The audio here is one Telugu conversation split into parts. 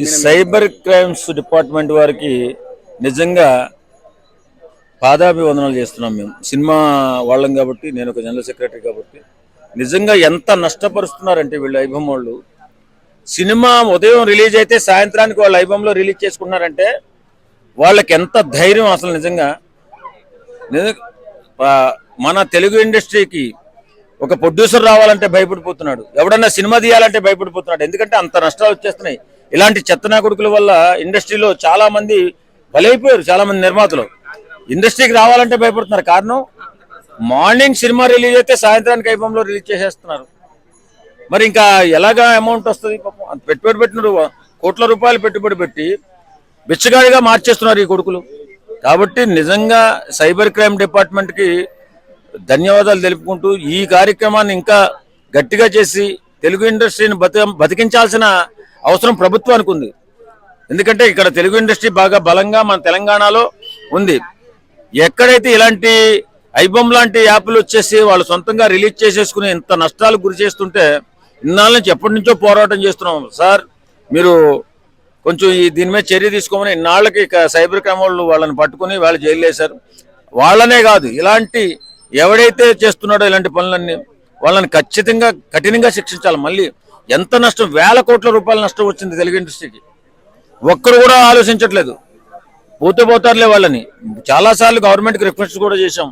ఈ సైబర్ క్రైమ్స్ డిపార్ట్మెంట్ వారికి నిజంగా పాదాభివందనాలు చేస్తున్నాం మేము. సినిమా వాళ్ళం కాబట్టి నేను ఒక జనరల్ సెక్రటరీ కాబట్టి. నిజంగా ఎంత నష్టపరుస్తున్నారంటే వీళ్ళు ఐబమ్ వాళ్ళు. సినిమా ఉదయం రిలీజ్ అయితే సాయంత్రానికి వాళ్ళు ఐబమ్లో రిలీజ్ చేసుకున్నారంటే వాళ్ళకి ఎంత ధైర్యం అసలు నిజంగా. మన తెలుగు ఇండస్ట్రీకి ఒక ప్రొడ్యూసర్ రావాలంటే భయపడిపోతున్నాడు. ఎవడన్నా సినిమా తీయాలంటే భయపడిపోతున్నాడు. ఎందుకంటే అంత నష్టాలు వచ్చేస్తున్నాయి. ఇలాంటి చెత్తనా కొడుకుల వల్ల ఇండస్ట్రీలో చాలా మంది బలైపోయారు చాలా మంది నిర్మాతలు. ఇండస్ట్రీకి రావాలంటే భయపడుతున్నారు. కారణం మార్నింగ్ సినిమా రిలీజ్ అయితే సాయంత్రానికి ఐబమ్లో రిలీజ్ చేసేస్తున్నారు. మరి ఇంకా ఎలాగా అమౌంట్ వస్తుంది పాపం? పెట్టుబడి పెట్టినారు కోట్ల రూపాయలు పెట్టుబడి పెట్టి బిచ్చగాడిగా మార్చేస్తున్నారు ఈ కొడుకులు. కాబట్టి నిజంగా సైబర్ క్రైమ్ డిపార్ట్మెంట్కి ధన్యవాదాలు తెలుపుకుంటూ ఈ కార్యక్రమాన్ని ఇంకా గట్టిగా చేసి తెలుగు ఇండస్ట్రీని బతి బతికించాల్సిన అవసరం ప్రభుత్వానికి ఉంది ఎందుకంటే ఇక్కడ తెలుగు ఇండస్ట్రీ బాగా బలంగా మన తెలంగాణలో ఉంది. ఎక్కడైతే ఇలాంటి ఐబమ్ లాంటి యాప్లు వచ్చేసి వాళ్ళు సొంతంగా రిలీజ్ చేసేసుకుని ఇంత నష్టాలు గురి చేస్తుంటే ఇన్నాళ్ళ నుంచి ఎప్పటి నుంచో పోరాటం చేస్తున్నాం. సార్ మీరు కొంచెం ఈ దీని మీద చర్య తీసుకోమని ఇన్నాళ్ళకి ఇక సైబర్ క్రైమ్ వాళ్ళు వాళ్ళని పట్టుకుని వాళ్ళు జైలు వేశారు. వాళ్ళనే కాదు ఇలాంటి ఎవడైతే చేస్తున్నాడో ఇలాంటి పనులన్నీ వాళ్ళని ఖచ్చితంగా కఠినంగా శిక్షించాలి. మళ్ళీ ఎంత నష్టం? వేల కోట్ల రూపాయల నష్టం వచ్చింది తెలుగు ఇండస్ట్రీకి. ఒక్కరు కూడా ఆలోచించట్లేదు. పోతే పోతారులే వాళ్ళని. చాలాసార్లు గవర్నమెంట్కి రిక్వెస్ట్ కూడా చేశాం.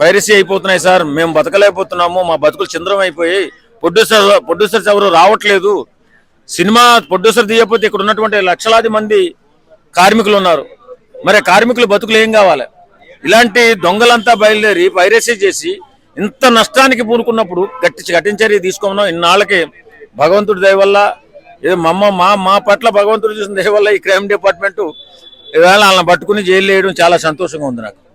పైరసీ అయిపోతున్నాయి సార్ మేము బతకలేకపోతున్నాము మా బతుకులు చింద్రం అయిపోయి ప్రొడ్యూసర్ ప్రొడ్యూసర్స్ ఎవరు రావట్లేదు. సినిమా ప్రొడ్యూసర్ తీయకపోతే ఇక్కడ ఉన్నటువంటి లక్షలాది మంది కార్మికులు ఉన్నారు. మరి కార్మికులు బతుకులు ఏం కావాలి? ఇలాంటి దొంగలంతా బయలుదేరి పైరసీ చేసి ఇంత నష్టానికి పూనుకున్నప్పుడు గట్టి కఠిన చర్య తీసుకోమన్నాం ఇన్నాళ్ళకి భగవంతుడి దయ వల్ల ఏదో మమ్మ మా మా పట్ల భగవంతుడు చూసిన దయ వల్ల ఈ క్రైమ్ డిపార్ట్మెంట్ ఈవేళ వాళ్ళని పట్టుకుని జైలు వేయడం చాలా సంతోషంగా ఉంది నాకు.